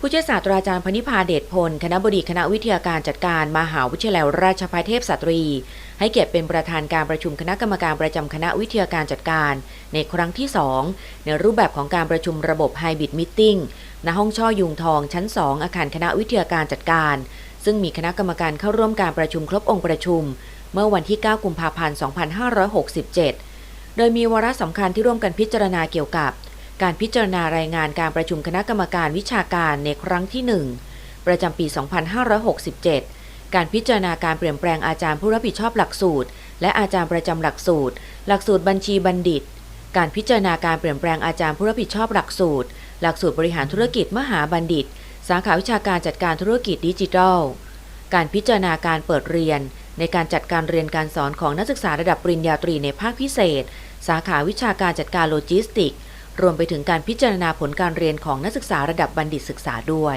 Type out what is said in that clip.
ผู้ช่วยศาสตราจารย์พนิพาเดชพล คณะบดีคณะวิทยาการจัดการมหาวิทยาลัยราชภัฏเทพสตรี ให้เกียรติเป็นประธานการประชุมคณะกรรมการประจำคณะวิทยาการจัดการ ในครั้งที่ 2 ในรูปแบบของการประชุมระบบไฮบริดมิทติ้งณห้องช่อยุงทองชั้น 2 อาคารคณะวิทยาการจัดการ ซึ่งมีคณะกรรมการเข้าร่วมการประชุมครบองค์ประชุม เมื่อวันที่ 9 กุมภาพันธ์ 2567 โดยมีวาระสำคัญที่ร่วมกันพิจารณาเกี่ยวกับ การพิจารณารายงานการประชุมคณะกรรมการวิชาการในครั้งที่ 1 ประจำปี 2567 การพิจารณาการเปลี่ยนแปลงอาจารย์ผู้รับผิดชอบหลักสูตร และอาจารย์ประจำหลักสูตร หลักสูตรบัญชีบัณฑิต การพิจารณาการเปลี่ยนแปลงอาจารย์ผู้รับผิดชอบหลักสูตร หลักสูตรบริหารธุรกิจมหาบัณฑิต สาขาวิชาการจัดการธุรกิจดิจิทัล การพิจารณาการเปิดเรียน ในการจัดการเรียนการสอนของนักศึกษาระดับปริญญาตรีในภาคพิเศษ สาขาวิชาการจัดการโลจิสติกส์ รวมไปถึงการพิจารณาผลการเรียนของนักศึกษาระดับบัณฑิตศึกษาด้วย